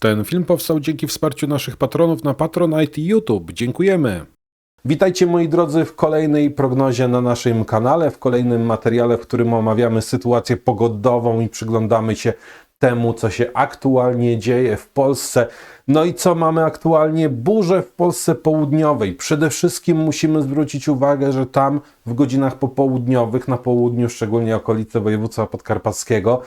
Ten film powstał dzięki wsparciu naszych patronów na Patronite i YouTube. Dziękujemy. Witajcie moi drodzy w kolejnej prognozie na naszym kanale, w kolejnym materiale, w którym omawiamy sytuację pogodową i przyglądamy się temu, co się aktualnie dzieje w Polsce. No i co mamy aktualnie? Burze w Polsce południowej. Przede wszystkim musimy zwrócić uwagę, że tam w godzinach popołudniowych, na południu, szczególnie okolice województwa podkarpackiego,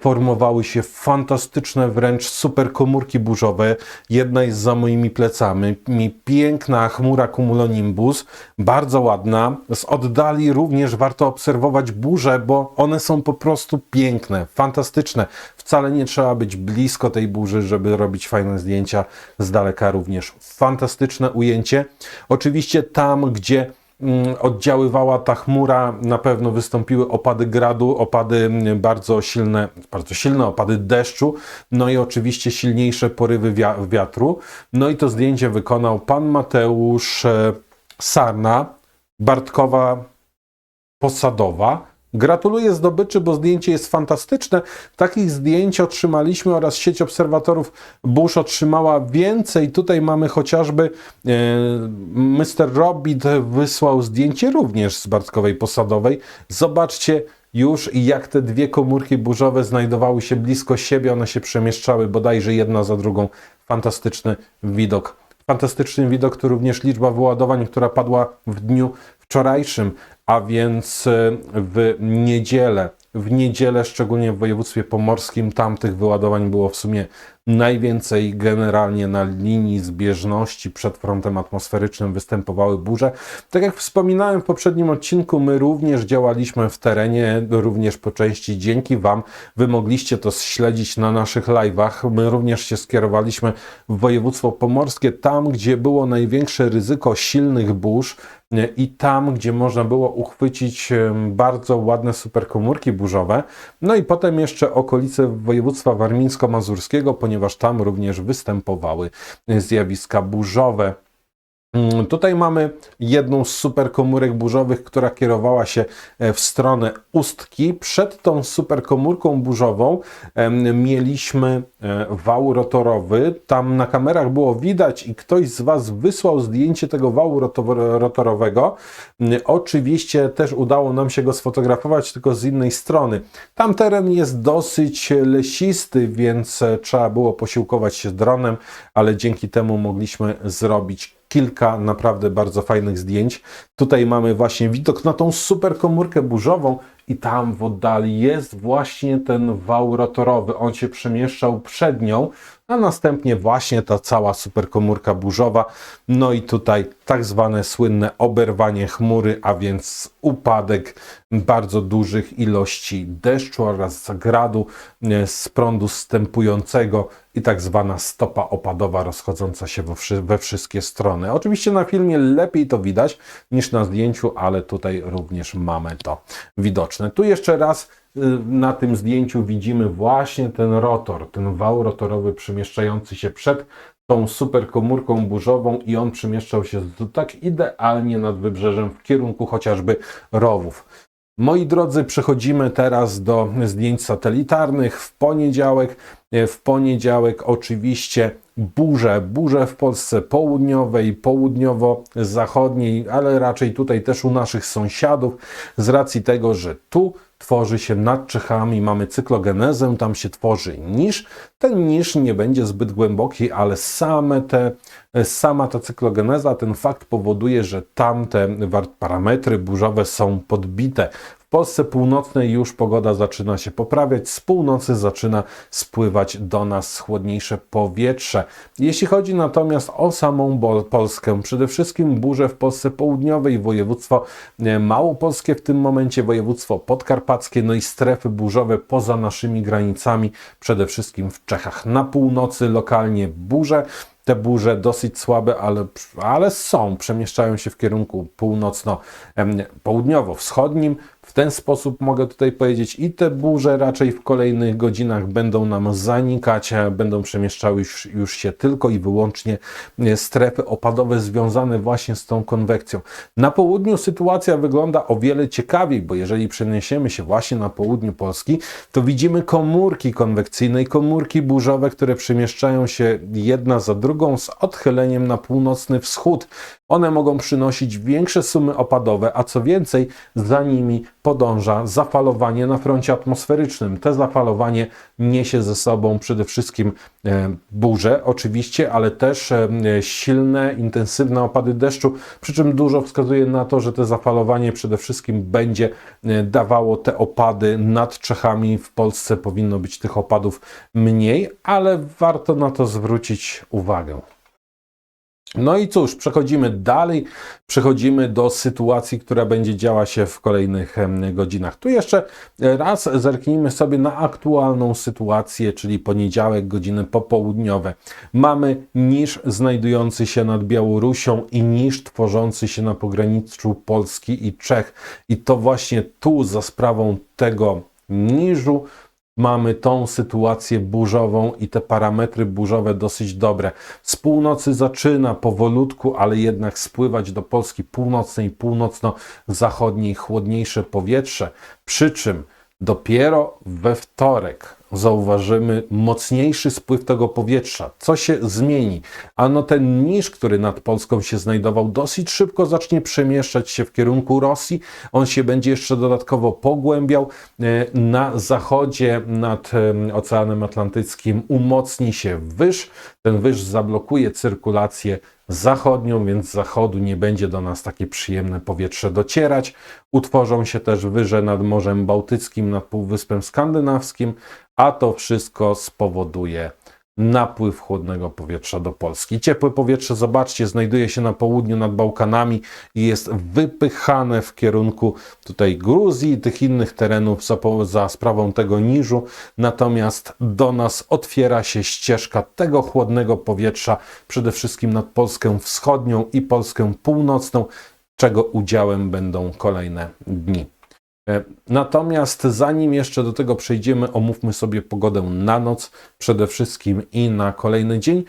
formowały się fantastyczne wręcz superkomórki burzowe. Jedna jest za moimi plecami. Mi piękna chmura cumulonimbus, bardzo ładna. Z oddali również warto obserwować burze, bo one są po prostu piękne, fantastyczne. Wcale nie trzeba być blisko tej burzy, żeby robić fajne zdjęcia. Z daleka również fantastyczne ujęcie. Oczywiście tam, gdzie mm, oddziaływała ta chmura, na pewno wystąpiły opady gradu, opady mm, bardzo silne, bardzo silne opady deszczu, no i oczywiście silniejsze porywy wia- wiatru. No i to zdjęcie wykonał pan Mateusz e, Sarna, Bartkowa Posadowa. Gratuluję zdobyczy, bo zdjęcie jest fantastyczne. Takich zdjęć otrzymaliśmy oraz sieć obserwatorów burz otrzymała więcej. Tutaj mamy chociażby e, Mr. Robit wysłał zdjęcie również z Bartkowej Posadowej. Zobaczcie już jak te dwie komórki burzowe znajdowały się blisko siebie, one się przemieszczały bodajże jedna za drugą. Fantastyczny widok. Fantastyczny widok to również liczba wyładowań, która padła w dniu wczorajszym, a więc e, w niedzielę. W niedzielę, szczególnie w województwie pomorskim, tam tych wyładowań było w sumie najwięcej. Generalnie na linii zbieżności przed frontem atmosferycznym występowały burze. Tak jak wspominałem w poprzednim odcinku, my również działaliśmy w terenie, również po części dzięki Wam. Wy mogliście to śledzić na naszych live'ach. My również się skierowaliśmy w województwo pomorskie, tam gdzie było największe ryzyko silnych burz i tam, gdzie można było uchwycić bardzo ładne superkomórki burzowe. No i potem jeszcze okolice województwa warmińsko-mazurskiego, ponieważ tam również występowały zjawiska burzowe. Mm, Tutaj mamy jedną z superkomórek burzowych, która kierowała się e, w stronę Ustki. Przed tą superkomórką burzową mieliśmy e, wał rotorowy. Tam na kamerach było widać i ktoś z Was wysłał zdjęcie tego wału roto- rotorowego. Mm, Oczywiście też udało nam się go sfotografować, tylko z innej strony. Tam teren jest dosyć lesisty, więc e, trzeba było posiłkować się dronem, ale dzięki temu mogliśmy zrobić kilka naprawdę bardzo fajnych zdjęć. Tutaj mamy właśnie widok na tą super komórkę burzową i tam w oddali jest właśnie ten wał rotorowy. On się przemieszczał przed nią, a następnie właśnie ta cała superkomórka burzowa. No i tutaj tak zwane słynne oberwanie chmury, a więc upadek bardzo dużych ilości deszczu oraz gradu e, z prądu stępującego i tak zwana stopa opadowa rozchodząca się we, wszy- we wszystkie strony. Oczywiście na filmie lepiej to widać niż na zdjęciu, ale tutaj również mamy to widoczne. Tu jeszcze raz na tym zdjęciu widzimy właśnie ten rotor, ten wał rotorowy przemieszczający się przed tą superkomórką burzową i on przemieszczał się tak idealnie nad wybrzeżem w kierunku chociażby rowów. Moi drodzy, przechodzimy teraz do zdjęć satelitarnych. W poniedziałek, e, w poniedziałek oczywiście burze, burze w Polsce południowej, południowo-zachodniej, ale raczej tutaj też u naszych sąsiadów, z racji tego, że tu tworzy się nad Czechami, mamy cyklogenezę, tam się tworzy niż. Ten niż nie będzie zbyt głęboki, ale same te, sama ta cyklogeneza, ten fakt powoduje, że tamte parametry burzowe są podbite. W Polsce północnej już pogoda zaczyna się poprawiać, z północy zaczyna spływać do nas chłodniejsze powietrze. Jeśli chodzi natomiast o samą Polskę, przede wszystkim burze w Polsce południowej, województwo e, małopolskie w tym momencie, województwo podkarpackie, no i strefy burzowe poza naszymi granicami, przede wszystkim w Czechach. Na północy lokalnie burze, te burze dosyć słabe, ale, ale są, przemieszczają się w kierunku północno-południowo-wschodnim. W ten sposób mogę tutaj powiedzieć, i te burze raczej w kolejnych godzinach będą nam zanikać, będą przemieszczały już, już się tylko i wyłącznie e, strefy opadowe związane właśnie z tą konwekcją. Na południu sytuacja wygląda o wiele ciekawiej, bo jeżeli przeniesiemy się właśnie na południu Polski, to widzimy komórki konwekcyjne i komórki burzowe, które przemieszczają się jedna za drugą z odchyleniem na północny wschód. One mogą przynosić większe sumy opadowe, a co więcej, za nimi podąża zafalowanie na froncie atmosferycznym. Te zafalowanie niesie ze sobą przede wszystkim e, burze, oczywiście, ale też e, silne, intensywne opady deszczu, przy czym dużo wskazuje na to, że to zafalowanie przede wszystkim będzie e, dawało te opady nad Czechami. W Polsce powinno być tych opadów mniej, ale warto na to zwrócić uwagę. No i cóż, przechodzimy dalej, przechodzimy do sytuacji, która będzie działa się w kolejnych godzinach. Tu jeszcze raz zerknijmy sobie na aktualną sytuację, czyli poniedziałek, godziny popołudniowe. Mamy niż znajdujący się nad Białorusią i niż tworzący się na pograniczu Polski i Czech. I to właśnie tu za sprawą tego niżu mamy tą sytuację burzową i te parametry burzowe dosyć dobre. Z północy zaczyna powolutku, ale jednak spływać do Polski północnej i północno-zachodniej chłodniejsze powietrze, przy czym dopiero we wtorek zauważymy mocniejszy spływ tego powietrza. Co się zmieni? Ano ten niż, który nad Polską się znajdował, dosyć szybko zacznie przemieszczać się w kierunku Rosji. On się będzie jeszcze dodatkowo pogłębiał. E, na zachodzie nad Oceanem Atlantyckim umocni się wyż. Ten wyż zablokuje cyrkulację zachodnią, więc z zachodu nie będzie do nas takie przyjemne powietrze docierać. Utworzą się też wyże nad Morzem Bałtyckim, nad Półwyspem Skandynawskim, a to wszystko spowoduje napływ chłodnego powietrza do Polski. Ciepłe powietrze, zobaczcie, znajduje się na południu nad Bałkanami i jest wypychane w kierunku tutaj Gruzji i tych innych terenów za, za sprawą tego niżu. Natomiast do nas otwiera się ścieżka tego chłodnego powietrza, przede wszystkim nad Polskę wschodnią i Polskę północną, czego udziałem będą kolejne dni. E, natomiast zanim jeszcze do tego przejdziemy, omówmy sobie pogodę na noc przede wszystkim i na kolejny dzień.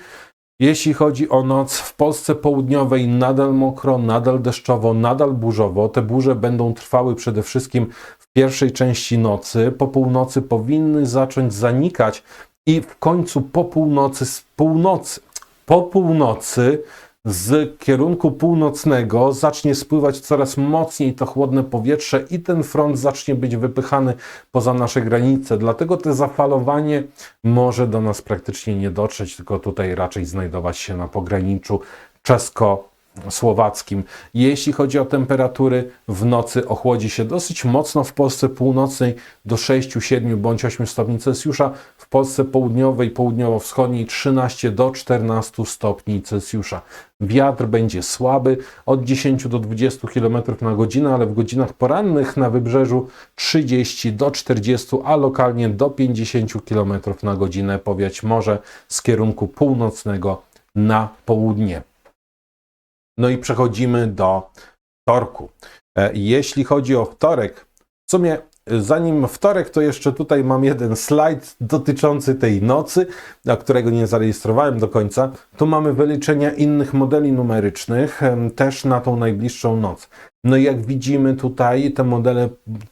Jeśli chodzi o noc, w Polsce południowej nadal mokro, nadal deszczowo, nadal burzowo. Te burze będą trwały przede wszystkim w pierwszej części nocy. Po północy powinny zacząć zanikać i w końcu po północy, z północy, po północy z kierunku północnego zacznie spływać coraz mocniej to chłodne powietrze i ten front zacznie być wypychany poza nasze granice. Dlatego to zafalowanie może do nas praktycznie nie dotrzeć, tylko tutaj raczej znajdować się na pograniczu czesko słowackim. Jeśli chodzi o temperatury, w nocy ochłodzi się dosyć mocno w Polsce północnej do 6, 7 bądź 8 stopni Celsjusza, w Polsce południowej, południowo-wschodniej 13 do 14 stopni Celsjusza. Wiatr będzie słaby od 10 do 20 km na godzinę, ale w godzinach porannych na wybrzeżu 30 do 40, a lokalnie do 50 km na godzinę powiać może z kierunku północnego na południe. No i przechodzimy do wtorku. E, jeśli chodzi o wtorek, w sumie zanim wtorek, to jeszcze tutaj mam jeden slajd dotyczący tej nocy, którego nie zarejestrowałem do końca. Tu mamy wyliczenia innych modeli numerycznych, też na tą najbliższą noc. No i jak widzimy tutaj, te modele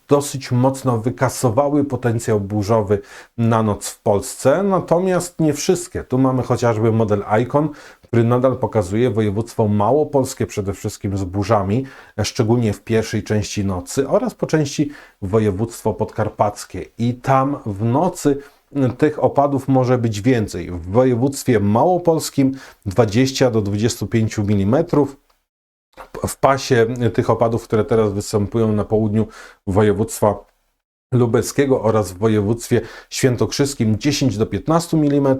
dosyć mocno wykasowały potencjał burzowy na noc w Polsce, natomiast nie wszystkie. Tu mamy chociażby model Icon, który nadal pokazuje województwo małopolskie przede wszystkim z burzami, szczególnie w pierwszej części nocy oraz po części województwo podkarpackie. I tam w nocy tych opadów może być więcej. W województwie małopolskim 20 do 25 mm, w pasie tych opadów, które teraz występują na południu województwa lubelskiego oraz w województwie świętokrzyskim 10 do 15 mm,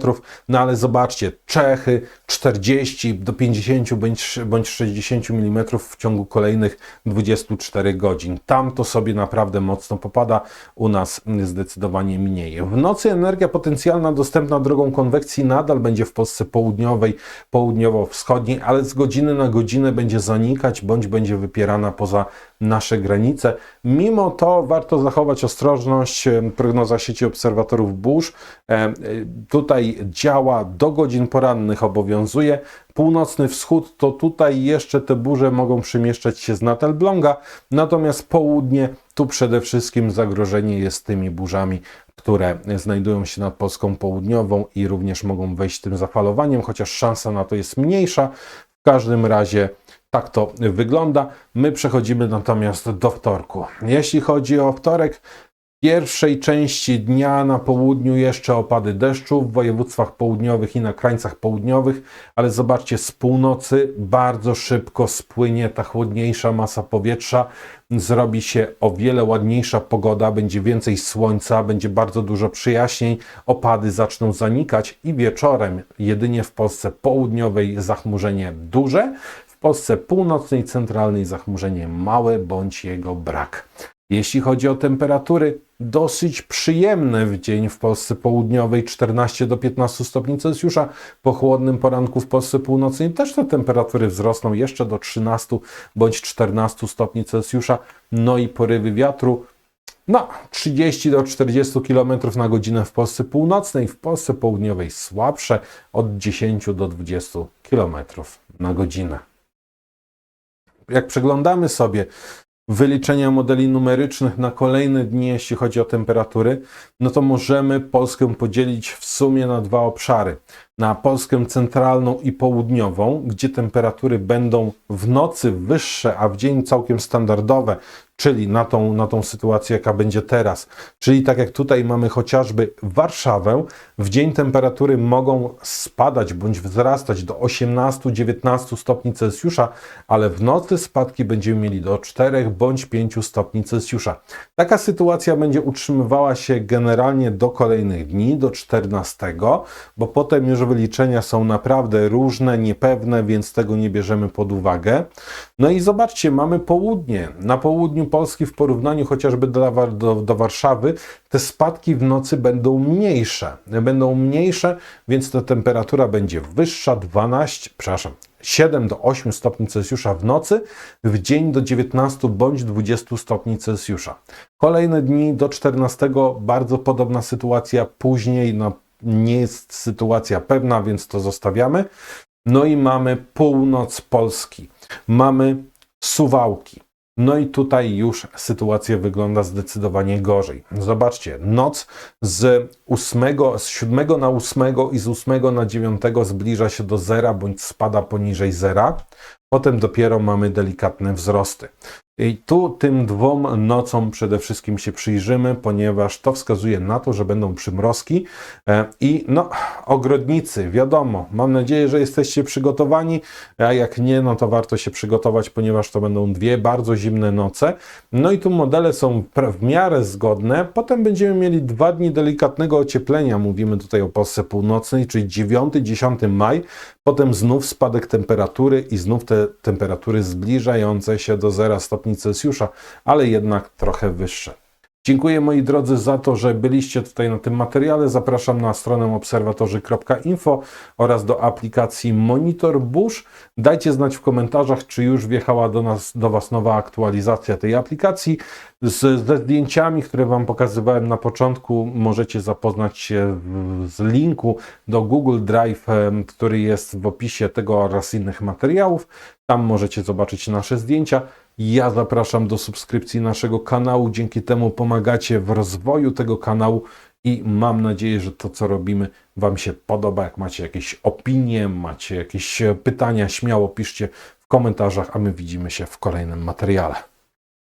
no ale zobaczcie, Czechy 40 do 50 bądź, bądź 60 mm w ciągu kolejnych 24 godzin. Tam to sobie naprawdę mocno popada, u nas zdecydowanie mniej. W nocy energia potencjalna dostępna drogą konwekcji nadal będzie w Polsce południowej, południowo-wschodniej, ale z godziny na godzinę będzie zanikać bądź będzie wypierana poza nasze granice. Mimo to warto zachować ostrożność. Prognoza sieci obserwatorów burz e, tutaj działa do godzin porannych, obowiązuje. Północny wschód to tutaj jeszcze te burze mogą przemieszczać się z Natelbląga, natomiast południe tu przede wszystkim zagrożenie jest tymi burzami, które znajdują się nad Polską Południową i również mogą wejść tym zafalowaniem, chociaż szansa na to jest mniejsza. W każdym razie tak to wygląda. My przechodzimy natomiast do wtorku. Jeśli chodzi o wtorek, w pierwszej części dnia na południu jeszcze opady deszczu w województwach południowych i na krańcach południowych, ale zobaczcie, z północy bardzo szybko spłynie ta chłodniejsza masa powietrza. Zrobi się o wiele ładniejsza pogoda, będzie więcej słońca, będzie bardzo dużo przyjaśnień, opady zaczną zanikać i wieczorem jedynie w Polsce południowej zachmurzenie duże, w Polsce północnej, centralnej zachmurzenie małe bądź jego brak. Jeśli chodzi o temperatury, dosyć przyjemne w dzień w Polsce Południowej 14 do 15 stopni Celsjusza. Po chłodnym poranku w Polsce Północnej też te temperatury wzrosną jeszcze do 13 bądź 14 stopni Celsjusza. No i porywy wiatru no, 30 do 40 km na godzinę w Polsce Północnej, w Polsce Południowej słabsze od 10 do 20 km na godzinę. Jak przeglądamy sobie wyliczenia modeli numerycznych na kolejne dni, jeśli chodzi o temperatury, no to możemy Polskę podzielić w sumie na dwa obszary. Na Polskę centralną i południową, gdzie temperatury będą w nocy wyższe, a w dzień całkiem standardowe, czyli na tą, na tą sytuację, jaka będzie teraz. Czyli tak jak tutaj mamy chociażby Warszawę, w dzień temperatury mogą spadać bądź wzrastać do 18-19 stopni Celsjusza, ale w nocy spadki będziemy mieli do 4 bądź 5 stopni Celsjusza. Taka sytuacja będzie utrzymywała się generalnie do kolejnych dni, do 14, bo potem już wyliczenia są naprawdę różne, niepewne, więc tego nie bierzemy pod uwagę. No i zobaczcie, mamy południe. Na południu Polski w porównaniu chociażby do, do, do Warszawy, te spadki w nocy będą mniejsze. Będą mniejsze, więc ta temperatura będzie wyższa 12, przepraszam, 7 do 8 stopni Celsjusza w nocy, w dzień do 19 bądź 20 stopni Celsjusza. Kolejne dni do 14 bardzo podobna sytuacja, później no, nie jest sytuacja pewna, więc to zostawiamy. No i mamy północ Polski, mamy Suwałki, no i tutaj już sytuacja wygląda zdecydowanie gorzej. Zobaczcie, noc z 8, z 7 na 8 i z 8 na 9 zbliża się do zera bądź spada poniżej zera. Potem dopiero mamy delikatne wzrosty. I tu tym dwóm nocom przede wszystkim się przyjrzymy, ponieważ to wskazuje na to, że będą przymrozki. E, i no, ogrodnicy, wiadomo, mam nadzieję, że jesteście przygotowani, a jak nie, no to warto się przygotować, ponieważ to będą dwie bardzo zimne noce. No i tu modele są w miarę zgodne, potem będziemy mieli dwa dni delikatnego ocieplenia, mówimy tutaj o Polsce Północnej, czyli 9-10 maj, potem znów spadek temperatury i znów te temperatury zbliżające się do 0 stopni stopni Celsjusza, ale jednak trochę wyższe. Dziękuję moi drodzy za to, że byliście tutaj na tym materiale. Zapraszam na stronę obserwatorzy.info oraz do aplikacji Monitor Bush. Dajcie znać w komentarzach, czy już wjechała do nas, do Was nowa aktualizacja tej aplikacji. Z, ze zdjęciami, które Wam pokazywałem na początku, możecie zapoznać się z linku do Google Drive, który jest w opisie tego oraz innych materiałów. Tam możecie zobaczyć nasze zdjęcia. Ja zapraszam do subskrypcji naszego kanału. Dzięki temu pomagacie w rozwoju tego kanału i mam nadzieję, że to, co robimy, Wam się podoba. Jak macie jakieś opinie, macie jakieś pytania, śmiało piszcie w komentarzach, a my widzimy się w kolejnym materiale.